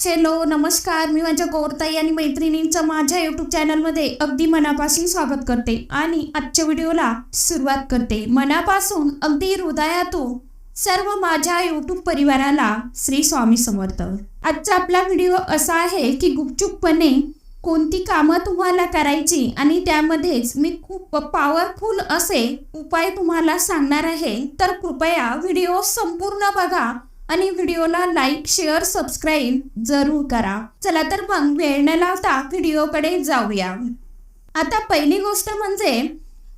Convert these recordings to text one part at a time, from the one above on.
Hello नमस्कार. मी माझ्या गौरताई आणि मैत्रिणींचं माझ्या यूट्यूब चॅनलमध्ये अगदी मनापासून स्वागत करते आणि आजच्या व्हिडिओला सुरुवात करते. मनापासून अगदी हृदयातून सर्व माझ्या यूट्यूब परिवाराला श्री स्वामी समर्थ. आजचा आपला व्हिडिओ असा आहे की गुपचूपपणे कोणती कामं तुम्हाला करायची आणि त्यामध्येच मी खूप पॉवरफुल असे उपाय तुम्हाला सांगणार आहे तर कृपया व्हिडिओ संपूर्ण बघा. आणि व्हिडिओला लाईक शेअर सबस्क्राईब जरूर करा. चला तर मग वेळ न लावता व्हिडिओकडे जाऊया. आता पहिली गोष्ट म्हणजे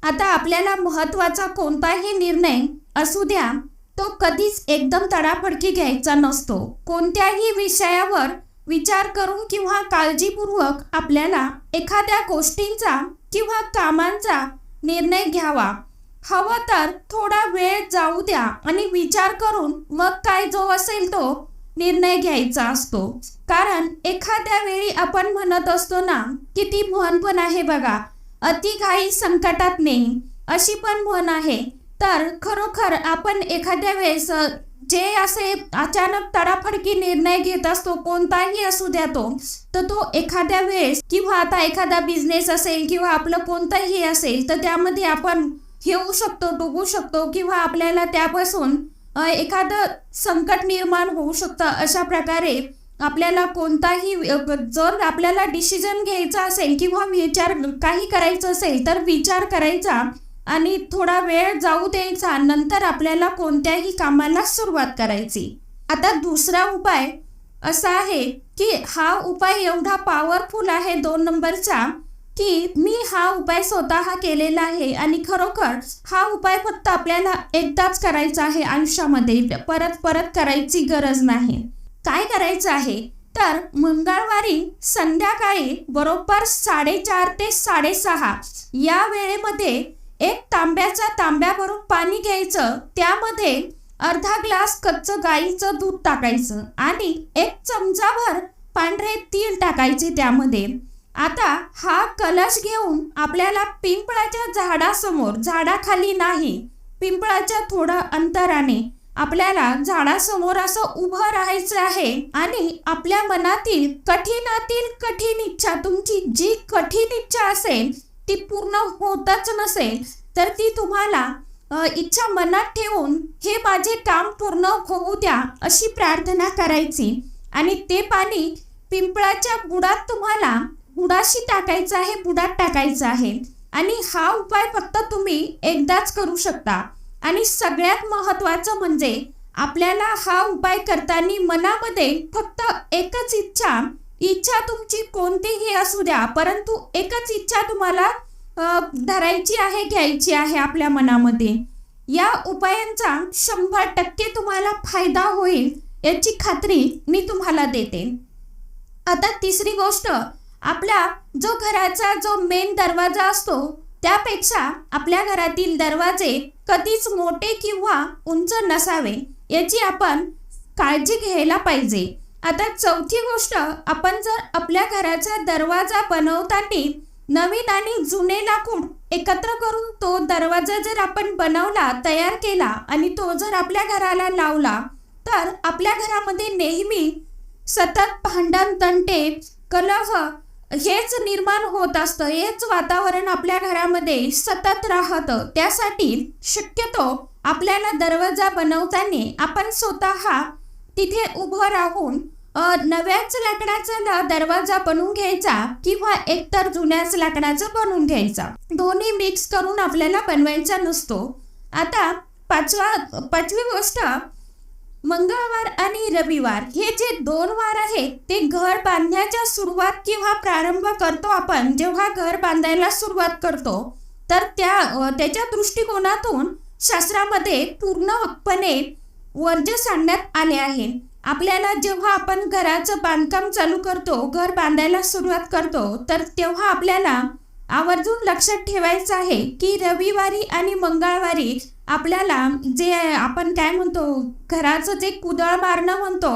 आता आपल्याला महत्त्वाचा कोणताही निर्णय असू द्या तो कधीच एकदम तडाफडकी घ्यायचा नसतो. कोणत्याही विषयावर विचार करून किंवा काळजीपूर्वक आपल्याला एखाद्या गोष्टींचा किंवा कामांचा निर्णय घ्यावा. हवं तर थोडा वेळ जाऊ द्या आणि विचार करून मग काय जो असेल तो निर्णय घ्यायचा असतो. कारण एखाद्या वेळी आपण म्हणत असतो ना की ती म्हण पण आहे बघा अति घाई संकटात नाही. अशी पण म्हण आहे. तर खरोखर आपण एखाद्या वेळेस जे असे अचानक तडाफडकी निर्णय घेत असतो कोणताही असू द्या तो तर तो एखाद्या वेळेस किंवा आता एखादा बिझनेस असेल किंवा आपलं कोणताही असेल तर त्यामध्ये आपण येऊ शकतो डुबू शकतो किंवा आपल्याला त्यापासून एखादं संकट निर्माण होऊ शकतं अशा प्रकारे आपल्याला कोणताही जर आपल्याला डिसिजन घ्यायचा असेल किंवा विचार काही करायचं असेल तर विचार करायचा आणि थोडा वेळ जाऊ द्यायचा. नंतर आपल्याला कोणत्याही कामाला सुरुवात करायची. आता दुसरा उपाय असा आहे की हा उपाय एवढा पॉवरफुल आहे दोन नंबरचा की मी हा उपाय स्वतः केलेला आहे आणि खरोखर हा उपाय फक्त आपल्याला एकदाच करायचा आहे आयुष्यामध्ये. परत परत करायची गरज नाही. काय करायचं आहे? तर मंगळवारी संध्याकाळी बरोबर साडेचार ते साडेसहा या वेळेमध्ये एक तांब्याचा तांब्याभरून पाणी घ्यायचं. त्यामध्ये अर्धा ग्लास कच्चं गाईचं दूध टाकायचं आणि एक चमचाभर पांढरे तीळ टाकायचे त्यामध्ये. आता हा कलश घेऊन आपल्याला पिंपळाच्या झाडासमोर झाडाखाली नाही पिंपळाच्या थोडं अंतराने आपल्याला झाडासमोर असं उभं राहायचं आहे आणि आपल्या मनातील कठीणातील कठीण इच्छा तुमची जी कठीण इच्छा असेल ती पूर्ण होतच नसेल तर ती तुम्हाला इच्छा मनात ठेवून हे माझे काम पूर्ण होऊ द्या अशी प्रार्थना करायची. आणि ते पाणी पिंपळाच्या बुडात तुम्हाला बुडाशी टाकायचं आहे बुडात टाकायचं आहे. आणि हा उपाय फक्त तुम्ही एकदाच करू शकता. आणि सगळ्यात महत्त्वाचं म्हणजे आपल्याला हा उपाय करताना मनामध्ये फक्त एकच इच्छा इच्छा तुमची कोणतीही असू द्या परंतु एकच इच्छा तुम्हाला धरायची आहे घ्यायची आहे आपल्या मनामध्ये. या उपायांचा शंभर टक्के तुम्हाला फायदा होईल याची खात्री मी तुम्हाला देते. आता तिसरी गोष्ट आपला जो घराचा जो मेन दरवाजा असतो त्यापेक्षा आपल्या घरातील दरवाजे कधीच मोठे किंवा उंच नसावे याची आपण काळजी घ्यायला पाहिजे. आता चौथी गोष्ट आपण जर आपल्या घराचा दरवाजा बनवताना नवीन आणि जुने लाकूड एकत्र करून तो दरवाजा जर आपण बनवला तयार केला आणि तो जर आपल्या घराला लावला तर आपल्या घरामध्ये नेहमी सतत भांडण तंटे कलह हेच निर्माण होत असतं. हेच वातावरण आपल्या घरामध्ये सतत राहतं. त्यासाठी शक्यतो आपल्याला दरवाजा बनवताना आपण स्वतः तिथे उभं राहून नव्याच लाकडाचा दरवाजा बनवून घ्यायचा किंवा एकतर जुन्याच लाकडाचा बनवून घ्यायचा. दोन्ही मिक्स करून आपल्याला बनवायचा नसतो. आता पाचवा पाचवी गोष्ट मंगळवार आणि रविवार हे जे दोन वार आहेत ते घर बांधण्याच्या सुरुवात किंवा प्रारंभ करतो आपण. जेव्हा घर बांधायला सुरुवात करतो तर त्या त्याच्या दृष्टिकोनातून शास्त्रामध्ये पूर्णपणे वर्ज सांगण्यात आले आहे. आपल्याला जेव्हा आपण घराचं बांधकाम चालू करतो घर बांधायला सुरुवात करतो तर तेव्हा आपल्याला आवर्जून लक्षात ठेवायचं आहे की रविवारी आणि मंगळवारी आपल्याला जे आपण काय म्हणतो घराचं जे कुदळ मारणं म्हणतो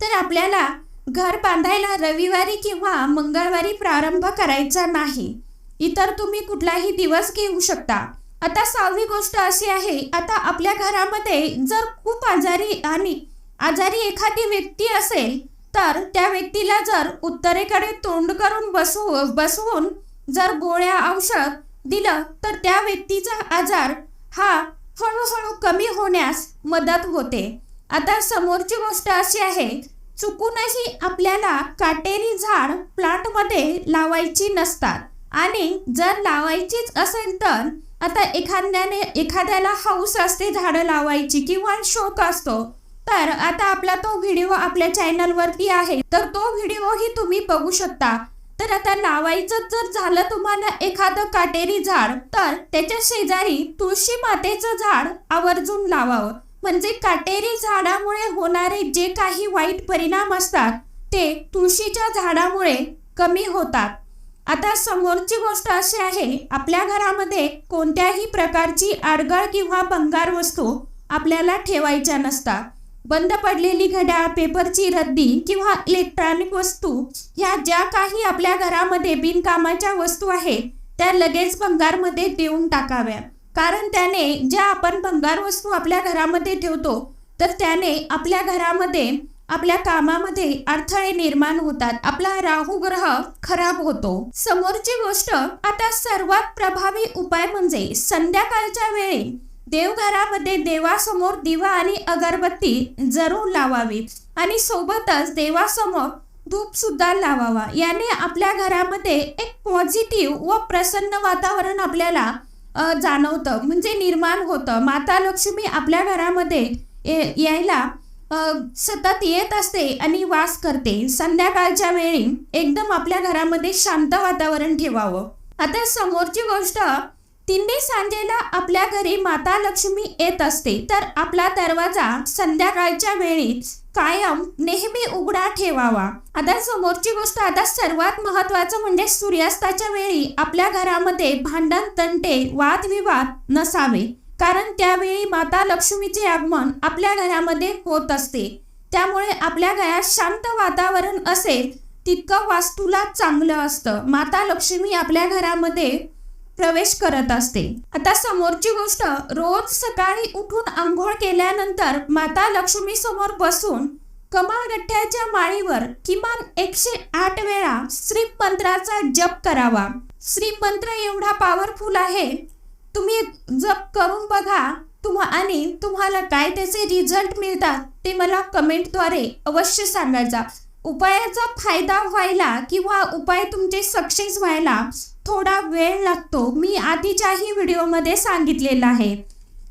तर आपल्याला घर बांधायला रविवारी किंवा मंगळवारी प्रारंभ करायचा नाही. इतर तुम्ही कुठलाही दिवस घेऊ शकता. आता सहावी गोष्ट अशी आहे आता आपल्या घरामध्ये जर खूप आजारी आणि आजारी एखादी व्यक्ती असेल तर त्या व्यक्तीला जर उत्तरेकडे तोंड करून बसू बसवून जर गोळ्या औषध दिलं तर त्या व्यक्तीचा आजार हा हळूहळू कमी होण्यास मदत होते. आता समोरची गोष्ट अशी आहे चुकूनही आपल्याला काटेरी झाड प्लांटमध्ये लावायची नसतात. आणि जर लावायचीच असेल तर आता एखाद्याने एखाद्याला हौस असते झाडं लावायची किंवा शोक असतो तर आता आपला तो व्हिडिओ आपल्या चॅनलवरती आहे. तर तो व्हिडिओही तुम्ही बघू शकता. तर आता लावायचं जर झालं तुम्हाला एखादं काटेरी झाड तर त्याच्या शेजारी तुळशी मातेचं झाड आवर्जून लावावं. म्हणजे काटेरी झाडामुळे होणारे जे काही वाईट परिणाम असतात ते तुळशीच्या झाडामुळे कमी होतात. आता समोरची गोष्ट अशी आहे आपल्या घरामध्ये कोणत्याही प्रकारची आडगळ किंवा भंगार वस्तू आपल्याला ठेवायच्या नसतात. बंद पडलेली घड्याळ पेपरची रद्दी किंवा इलेक्ट्रॉनिक वस्तू ह्या ज्या काही आपल्या घरामध्ये बिनकामाच्या वस्तू आहेत त्या लगेच भंगारमध्ये देऊन टाकाव्या. कारण त्याने ज्या आपण भंगार वस्तू आपल्या घरामध्ये ठेवतो तर त्याने आपल्या घरामध्ये आपल्या कामामध्ये अडथळे निर्माण होतात. आपला राहू ग्रह खराब होतो. समोरची गोष्ट आता सर्वात प्रभावी उपाय म्हणजे संध्याकाळच्या वेळी देवघरामध्ये देवासमोर दिवा आणि अगरबत्ती जरूर लावावी. आणि सोबतच देवासमोर धूप सुद्धा लावावा. याने आपल्या घरामध्ये एक पॉझिटिव्ह व प्रसन्न वातावरण आपल्याला जाणवतं म्हणजे निर्माण होतं. माता लक्ष्मी आपल्या घरामध्ये यायला सतत येत असते आणि वास करते. संध्याकाळच्या वेळी एकदम आपल्या घरामध्ये शांत वातावरण ठेवावं. आता समोरची गोष्ट तिन्ही सांजेला आपल्या घरी माता लक्ष्मी येत असते तर आपला दरवाजा संध्याकाळच्या वेळी कायम नेहमी उघडा ठेवावा. आता समोरची गोष्ट आता सर्वात महत्वाचं म्हणजे सूर्यास्ताच्या वेळी आपल्या घरामध्ये भांडण तंटे वादविवाद नसावे. कारण त्यावेळी माता लक्ष्मीचे आगमन आपल्या घरामध्ये होत असते. त्यामुळे आपल्या घरात शांत वातावरण असेल तितकं वास्तूला चांगलं असतं. माता लक्ष्मी आपल्या घरामध्ये प्रवेश करत असते. आता समोरची गोष्ट रोज सकाळी उठून आंघोळ केल्यानंतर माता लक्ष्मी समोर बसून कमळ माळीवर किमान एकशे आठ वेळा श्री मंत्राचा जप करावा. श्री मंत्र एवढा पॉवरफुल आहे. तुम्ही जप करून बघा. तुम्हा आणि तुम्हाला काय त्याचे रिझल्ट मिळतात ते मला कमेंटद्वारे अवश्य सांगायचा. उपायाचा फायदा व्हायला किंवा उपाय तुमचे सक्सेस व्हायला थोडा वेळ लागतो. मी आधीच्याही व्हिडिओमध्ये सांगितलेला आहे.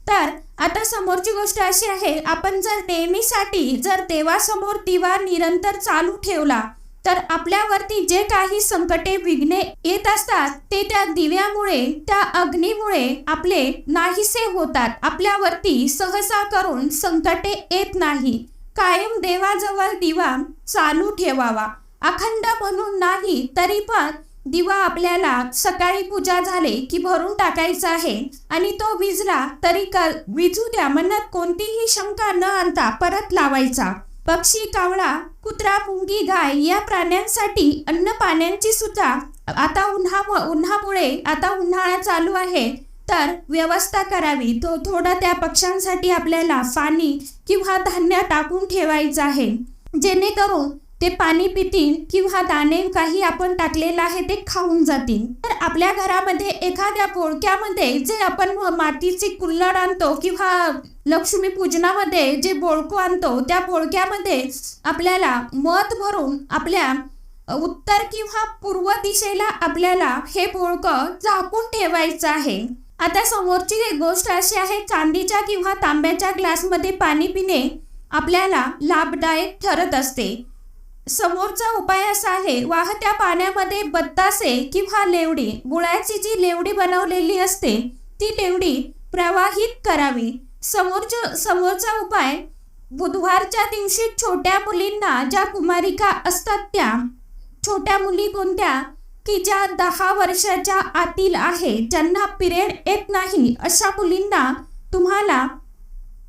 तर आता समोरची गोष्ट अशी आहे आपण जर नेहमीसाठी जर देवासमोर दिवा निरंतर चालू ठेवला तर आपल्यावरती जे काही संकटे विघ्ने येत असतात ते त्या दिव्यामुळे त्या अग्नीमुळे आपले नाहीसे होतात. आपल्यावरती सहसा करून संकटे येत नाही. कायम देवाजवळ दिवा चालू ठेवावा. अखंड म्हणून नाही तरी पण दिवा आपल्याला सकाळी पूजा झाले की भरून टाकायचा आहे आणि तो विजला तरी कल विजू द्या मनात कोणतीही शंका न आणता परत लावायचा. पक्षी कावळा कुत्रा मुंगी गाय या प्राण्यांसाठी अन्न पाण्याची सुद्धा आता उन्हा उन्हामुळे आता उन्हाळा चालू आहे. तर व्यवस्था करावी. तो थोडा त्या पक्ष्यांसाठी आपल्याला पाणी किंवा धान्य टाकून ठेवायचं आहे. जेणेकरून ते पाणी पितील किंवा दाणे काही आपण टाकलेलं आहे ते खाऊन जातील. तर आपल्या घरामध्ये एखाद्या बोळक्यामध्ये जे आपण मातीची कुल्लड आणतो किंवा लक्ष्मी पूजनामध्ये जे बोळको आणतो त्या बोळक्यामध्ये आपल्याला मध भरून आपल्या उत्तर किंवा पूर्व दिशेला आपल्याला हे बोळकं झाकून ठेवायचं आहे. आता समोरची एक गोष्ट अशी आहे चांदीच्या किंवा तांब्याच्या ग्लासमध्ये पाणी पिणे आपल्याला लाभदायक ठरत असते. समोरचा उपाय असा आहे वाहत्या पाण्यामध्ये बत्तासे किंवा लेवडी गुळाची जी लेवडी बनवलेली असते ती लेवडी प्रवाहित करावी. समोरच्या समोरचा उपाय बुधवारच्या दिवशी छोट्या मुलींना ज्या कुमारिका असतात त्या छोट्या मुली कोणत्या? की ज्या दहा वर्षाच्या आतील आहे ज्यांना पिरियड येत नाही अशा मुलींना तुम्हाला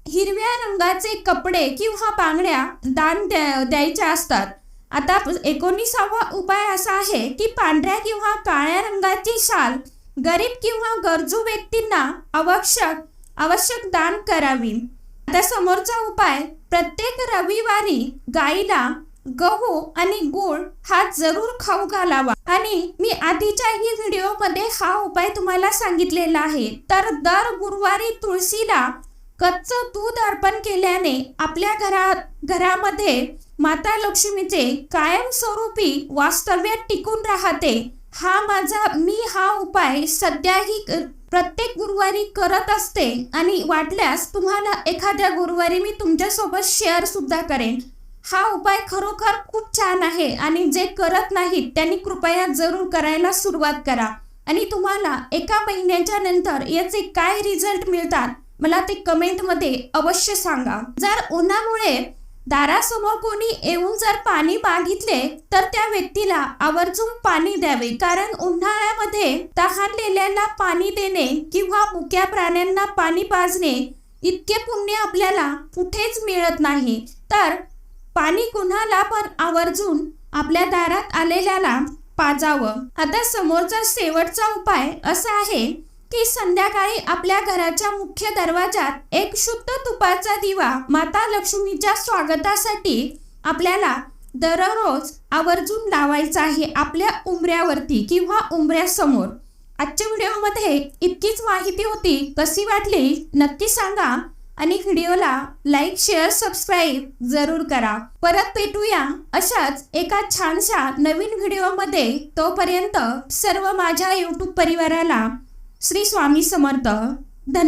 हिरव्या रंगाचे कपडे किंवा बांगड्या दान द्या द्यायच्या असतात. आता एकोणीसावा उपाय असा आहे की पांढऱ्या किंवा काळ्या रंगाची शाल गरीब किंवा गरजू व्यक्तींना आवश्यक आवश्यक दान करावी. आता समोरचा उपाय प्रत्येक रविवारी गाईला गहू आणि गुळ हा जरूर खाऊ घालावा. आणि मी आधीच्याही व्हिडिओमध्ये हा उपाय तुम्हाला सांगितलेला आहे. तर दर गुरुवारी तुळशीला कच्चं दूध अर्पण केल्याने आपल्या घरात घरामध्ये माता लक्ष्मीचे कायमस्वरूपी वास्तव्य टिकून राहते. हा माझा मी हा उपाय सध्याही प्रत्येक गुरुवारी करत असते आणि वाटल्यास तुम्हाला एखाद्या गुरुवारी मी तुमच्यासोबत शेअर सुद्धा करेन. हा उपाय खरोखर खूप छान आहे आणि जे करत नाहीत त्यांनी कृपया जरूर करायला सुरुवात करा. आणि तुम्हाला एका महिन्याच्या नंतर याचे काय रिझल्ट मिळतात मला ते कमेंटमध्ये अवश्य सांगा. जर उन्हामुळे दारासमोर कोणी येऊन जर पाणी मागितले तर त्या व्यक्तीला आवर्जून पाणी द्यावे. कारण उन्हाळ्यामध्ये तहानलेल्याला पाणी देणे किंवा मुक्या प्राण्यांना पाणी पाजणे इतके पुण्य आपल्याला कुठेच मिळत नाही. तर पाणी कुणाला पण आवर्जून आपल्या दारात आलेल्याला पाजावं. आता समोरचा शेवटचा उपाय असा आहे की संध्याकाळी आपल्या घराच्या मुख्य दरवाजात एक शुद्ध तुपाचा दिवा माता लक्ष्मीच्या स्वागतासाठी आपल्याला दररोज आवर्जून लावायचा आहे आपल्या उंबऱ्यावरती किंवा उंबऱ्यासमोर. आजच्या व्हिडिओमध्ये इतकीच माहिती होती. कशी वाटली? नक्की सांगा. आणि व्हिडिओला लाईक शेअर सबस्क्राईब जरूर करा. परत भेटूया अशाच एका छानशा नवीन व्हिडिओमध्ये. तोपर्यंत सर्व माझ्या यूट्यूब परिवाराला श्री स्वामी समर्थ.